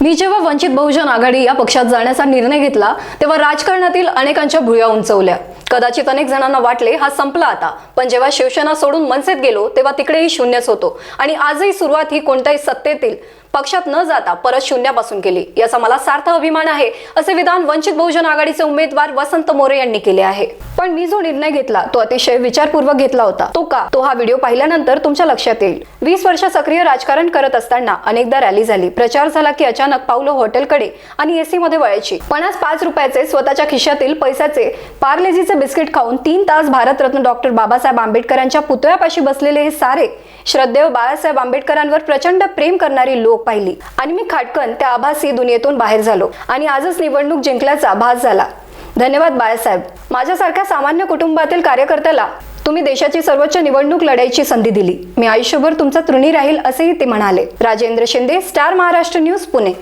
मी जेव्हा वंचित बहुजन आघाडी या पक्षात जाण्याचा निर्णय घेतला तेव्हा राजकारणातील अनेकांच्या भुया उंचवल्या. कदाचित अनेक जणांना वाटले हा संपला आता. पण जेव्हा शिवसेना सोडून मनसेत गेलो तेव्हा तिकडेही शून्यच होतो. आणि आजही सुरुवात ही कोणत्याही सत्तेतील पक्षात न जाता परत शून्यापासून केली. याचा मला सार्थ अभिमान आहे असे विधान वंचित बहुजन आघाडीचे उमेदवार वसंत मोरे यांनी केले आहे. पण मी जो निर्णय घेतला तो अतिशय विचारपूर्वक घेतला होता. तो का? तो हा व्हिडिओ पाहिल्यानंतर तुमच्या लक्षात येईल. वीस वर्ष सक्रिय राजकारण करत असताना अनेकदा रॅली झाली. प्रचार झाला की अचानक पावलं हॉटेलकडे आणि एसी मध्ये वळायची. पण आज पाच रुपयाचे स्वतःच्या खिशातील पैशाचे पार्लेजीचे बिस्किट खाऊन तीन तास भारतरत्न डॉक्टर बाबासाहेब आंबेडकरांच्या पुतळ्यापाशी बसलेले हे सारे श्रद्धेव बाळासाहेब आंबेडकरांवर प्रचंड प्रेम करणारी लोक पाहिली. आणि मी खाटकन त्या आभासी दुनियेतून बाहेर झालो. आणि आजच निवडणूक जिंकल्याचा भास झाला. धन्यवाद बाळासाहेब. माझ्यासारख्या सामान्य कुटुंबातील कार्यकर्त्याला तुम्ही देशाची सर्वोच्च निवडणूक लढायची संधी दिली. मी आयुष्यभर तुमचा तृणी राहील असेही ते म्हणाले. Rajendra Shinde star Maharashtra news Pune.